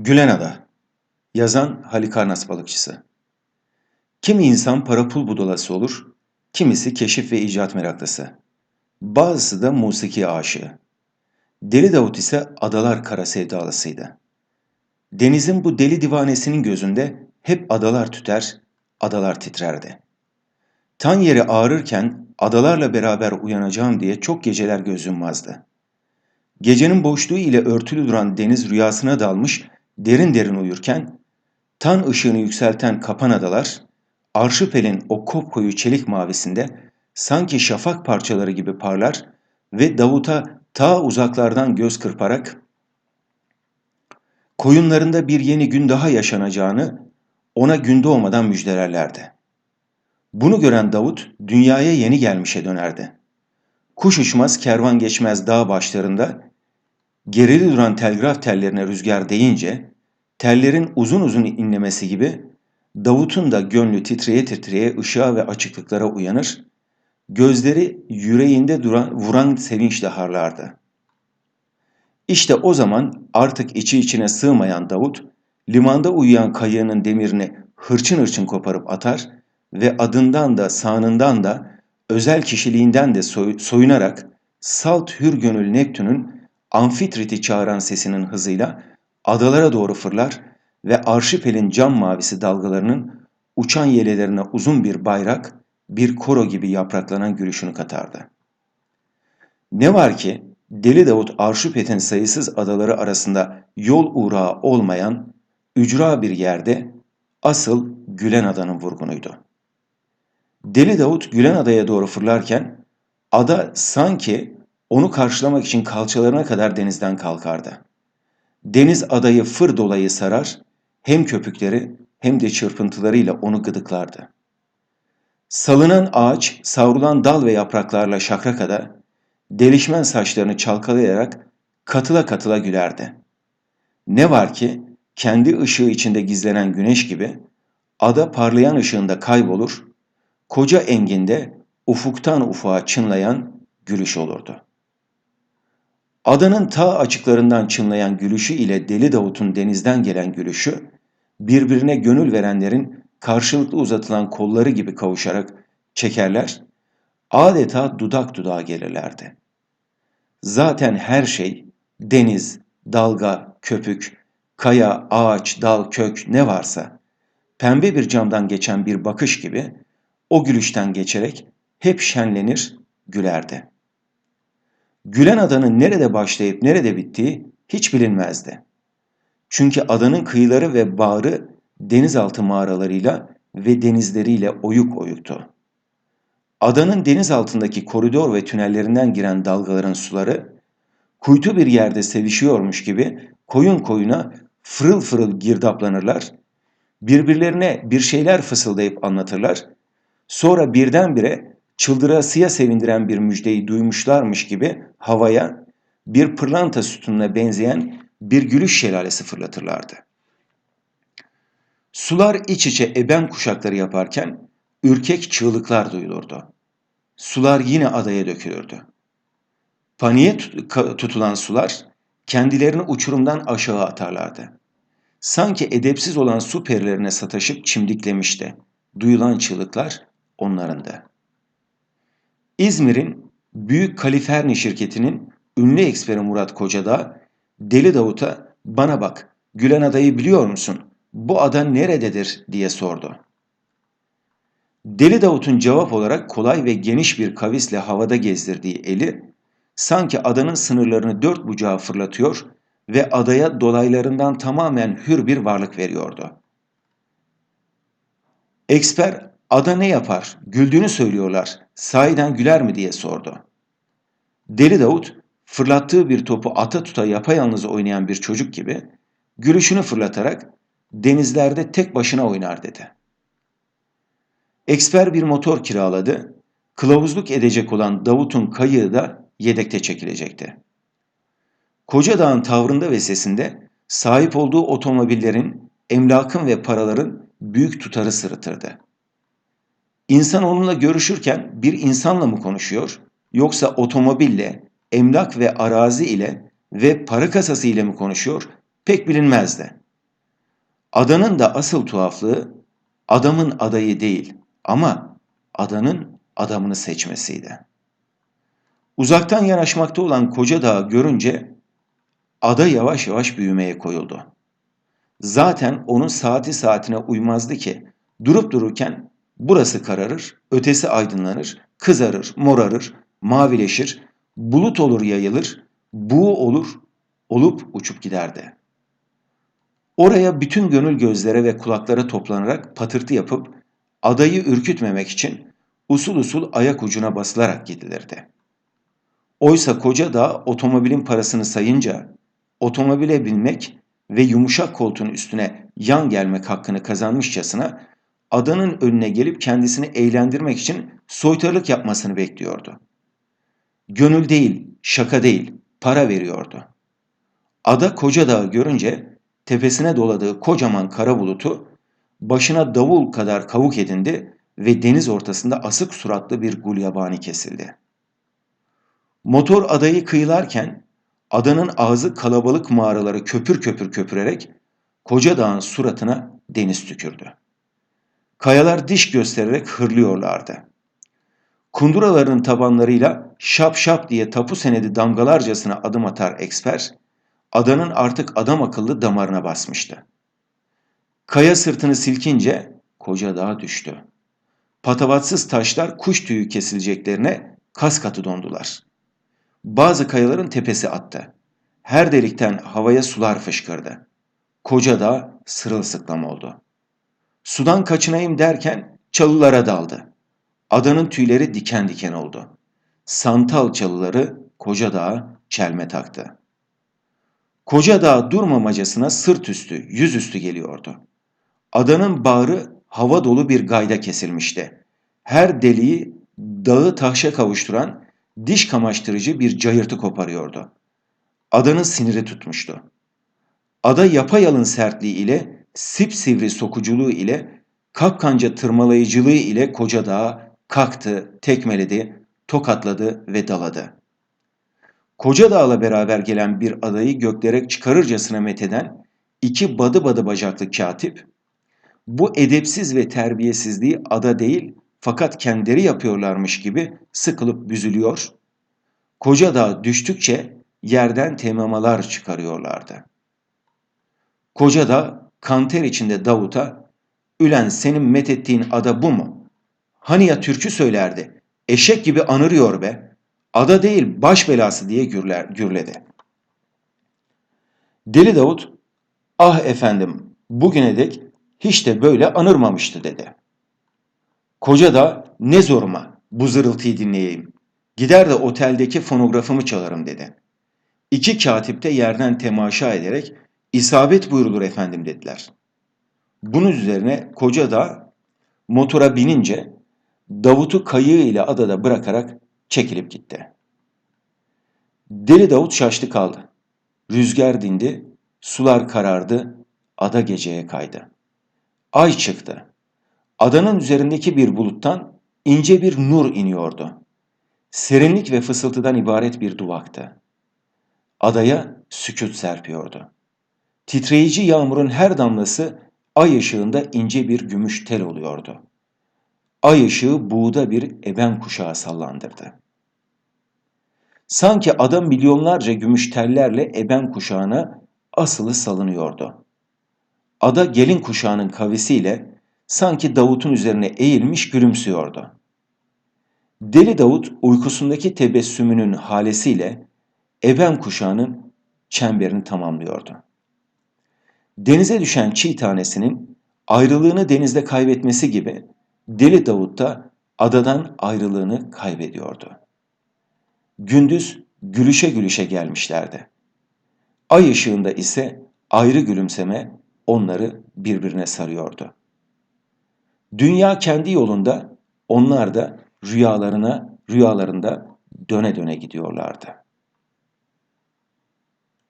Gülenada Yazan Halikarnas balıkçısı Kimi insan para pul budalası olur, kimisi keşif ve icat meraklısı. Bazısı da musiki aşığı. Deli Davut ise adalar kara sevdalısıydı. Deniz'in bu deli divanesinin gözünde hep adalar tüter, adalar titrerdi. Tan yeri ağrırken adalarla beraber uyanacağım diye çok geceler göz yummazdı. Gecenin boşluğu ile örtülü duran deniz rüyasına dalmış, derin derin uyurken, tan ışığını yükselten kapan adalar, Arşipel'in o kopkoyu çelik mavisinde sanki şafak parçaları gibi parlar ve Davut'a ta uzaklardan göz kırparak koyunlarında bir yeni gün daha yaşanacağını ona gün doğmadan müjdelerlerdi. Bunu gören Davut dünyaya yeni gelmişe dönerdi. Kuş uçmaz kervan geçmez dağ başlarında gerili duran telgraf tellerine rüzgar deyince tellerin uzun uzun inlemesi gibi Davut'un da gönlü titreye titreye ışığa ve açıklıklara uyanır, gözleri yüreğinde duran, vuran sevinçle harlardı. İşte o zaman artık içi içine sığmayan Davut, limanda uyuyan kayığının demirini hırçın hırçın koparıp atar ve adından da sağnından da özel kişiliğinden de soy, soyunarak salt hür gönül Neptün'ün amfitriti çağıran sesinin hızıyla adalara doğru fırlar ve arşipelin cam mavisi dalgalarının uçan yelelerine uzun bir bayrak, bir koro gibi yapraklanan gülüşünü katardı. Ne var ki Deli Davut Arşipet'in sayısız adaları arasında yol uğrağı olmayan ücra bir yerde asıl Gülen Ada'nın vurgunuydu. Deli Davut Gülen Ada'ya doğru fırlarken ada sanki onu karşılamak için kalçalarına kadar denizden kalkardı. Deniz adayı fır dolayı sarar, hem köpükleri hem de çırpıntılarıyla onu gıdıklardı. Salınan ağaç, savrulan dal ve yapraklarla şakrakada, delişmen saçlarını çalkalayarak katıla katıla gülerdi. Ne var ki kendi ışığı içinde gizlenen güneş gibi ada parlayan ışığında kaybolur, koca enginde ufuktan ufuğa çınlayan gülüş olurdu. Adanın ta açıklarından çınlayan gülüşü ile Deli Davut'un denizden gelen gülüşü, birbirine gönül verenlerin karşılıklı uzatılan kolları gibi kavuşarak çekerler, adeta dudak dudağa gelirlerdi. Zaten her şey, deniz, dalga, köpük, kaya, ağaç, dal, kök ne varsa, pembe bir camdan geçen bir bakış gibi o gülüşten geçerek hep şenlenir, gülerdi.'' Gülen adanın nerede başlayıp nerede bittiği hiç bilinmezdi. Çünkü adanın kıyıları ve bağrı denizaltı mağaralarıyla ve denizleriyle oyuk oyuktu. Adanın deniz altındaki koridor ve tünellerinden giren dalgaların suları, kuytu bir yerde sevişiyormuş gibi koyun koyuna fırıl fırıl girdaplanırlar, birbirlerine bir şeyler fısıldayıp anlatırlar, sonra birdenbire çıldırasıya sevindiren bir müjdeyi duymuşlarmış gibi havaya bir pırlanta sütununa benzeyen bir gülüş şelalesi fırlatırlardı. Sular iç içe eben kuşakları yaparken ürkek çığlıklar duyulurdu. Sular yine adaya dökülürdü. Paniğe tutulan sular kendilerini uçurumdan aşağı atarlardı. Sanki edepsiz olan su perilerine sataşıp çimdiklemişti. Duyulan çığlıklar onlarındı. İzmir'in Büyük Kaliferni şirketinin ünlü eksperi Murat Kocadağ, Deli Davut'a bana bak Gülen adayı biliyor musun? Bu ada nerededir diye sordu. Deli Davut'un cevap olarak kolay ve geniş bir kavisle havada gezdirdiği eli sanki adanın sınırlarını dört bucağa fırlatıyor ve adaya dolaylarından tamamen hür bir varlık veriyordu. Eksper Ada ne yapar? Güldüğünü söylüyorlar. Sahiden güler mi diye sordu. Deli Davut fırlattığı bir topu ata tuta yapayalnız oynayan bir çocuk gibi gülüşünü fırlatarak denizlerde tek başına oynar dedi. Eksper bir motor kiraladı. Kılavuzluk edecek olan Davut'un kayığı da yedekte çekilecekti. Koca dağın tavrında ve sesinde sahip olduğu otomobillerin, emlakın ve paraların büyük tutarı sırıtırdı. İnsan onunla görüşürken bir insanla mı konuşuyor yoksa otomobille, emlak ve arazi ile ve para kasası ile mi konuşuyor pek bilinmezdi. Adanın da asıl tuhaflığı adamın adayı değil ama adanın adamını seçmesiydi. Uzaktan yanaşmakta olan koca dağı görünce ada yavaş yavaş büyümeye koyuldu. Zaten onun saati saatine uymazdı ki durup dururken burası kararır, ötesi aydınlanır, kızarır, morarır, mavileşir, bulut olur yayılır, buğu olur, olup uçup giderdi. Oraya bütün gönül gözlere ve kulaklara toplanarak patırtı yapıp adayı ürkütmemek için usul usul ayak ucuna basılarak gidilirdi. Oysa koca da otomobilin parasını sayınca otomobile binmek ve yumuşak koltuğun üstüne yan gelmek hakkını kazanmışçasına adanın önüne gelip kendisini eğlendirmek için soytarılık yapmasını bekliyordu. Gönül değil, şaka değil, para veriyordu. Ada koca dağı görünce tepesine doladığı kocaman kara bulutu başına davul kadar kavuk edindi ve deniz ortasında asık suratlı bir gulyabani kesildi. Motor adayı kıyılarken adanın ağzı kalabalık mağaraları köpür köpür köpürerek koca dağın suratına deniz tükürdü. Kayalar diş göstererek hırlıyorlardı. Kunduraların tabanlarıyla şap şap diye tapu senedi damgalarcasına adım atar eksper, adanın artık adam akıllı damarına basmıştı. Kaya sırtını silkince koca dağ düştü. Patavatsız taşlar kuş tüyü kesileceklerine kas katı dondular. Bazı kayaların tepesi attı. Her delikten havaya sular fışkırdı. Koca dağ sırılsıklam oldu. Sudan kaçınayım derken çalılara daldı. Adanın tüyleri diken diken oldu. Santal çalıları koca dağa çelme taktı. Koca dağ durmamacasına sırt üstü, yüzüstü geliyordu. Adanın bağrı hava dolu bir gayda kesilmişti. Her deliği dağı taşa kavuşturan diş kamaştırıcı bir cayırtı koparıyordu. Adanın siniri tutmuştu. Ada yapayalın sertliği ile, sipsivri sokuculuğu ile, kapkanca tırmalayıcılığı ile koca dağa kalktı, tekmeledi, tokatladı ve daladı. Koca dağla beraber gelen bir adayı göklere çıkarırcasına metheden iki badı badı bacaklı katip, bu edepsiz ve terbiyesizliği ada değil fakat kendileri yapıyorlarmış gibi sıkılıp büzülüyor, koca dağ düştükçe yerden temamalar çıkarıyorlardı. Koca dağ kanter içinde Davut'a, Ülen senin methettiğin ada bu mu? Hani ya türkü söylerdi, eşek gibi anırıyor be, ada değil baş belası diye gürler, gürledi. Deli Davut, ah efendim bugüne dek hiç de böyle anırmamıştı dedi. Koca da ne zoruma bu zırıltıyı dinleyeyim. Gider de oteldeki fonografımı çalarım dedi. İki katip de yerden temaşa ederek isabet buyurulur efendim dediler. Bunun üzerine koca da motora binince Davut'u kayığı ile adada bırakarak çekilip gitti. Deli Davut şaştı kaldı. Rüzgar dindi, sular karardı, ada geceye kaydı. Ay çıktı. Adanın üzerindeki bir buluttan ince bir nur iniyordu. Serinlik ve fısıltıdan ibaret bir duvaktı. Adaya sükut serpiyordu. Titreyici yağmurun her damlası ay ışığında ince bir gümüş tel oluyordu. Ay ışığı buğda bir eben kuşağı sallandırdı. Sanki adam milyonlarca gümüş tellerle eben kuşağına asılı salınıyordu. Ada gelin kuşağının kavisiyle sanki Davut'un üzerine eğilmiş gülümsüyordu. Deli Davut uykusundaki tebessümünün halesiyle eben kuşağının çemberini tamamlıyordu. Denize düşen çiğ tanesinin ayrılığını denizde kaybetmesi gibi Deli Davut da adadan ayrılığını kaybediyordu. Gündüz gülüşe gülüşe gelmişlerdi. Ay ışığında ise ayrı gülümseme onları birbirine sarıyordu. Dünya kendi yolunda, onlar da rüyalarına, rüyalarında döne döne gidiyorlardı.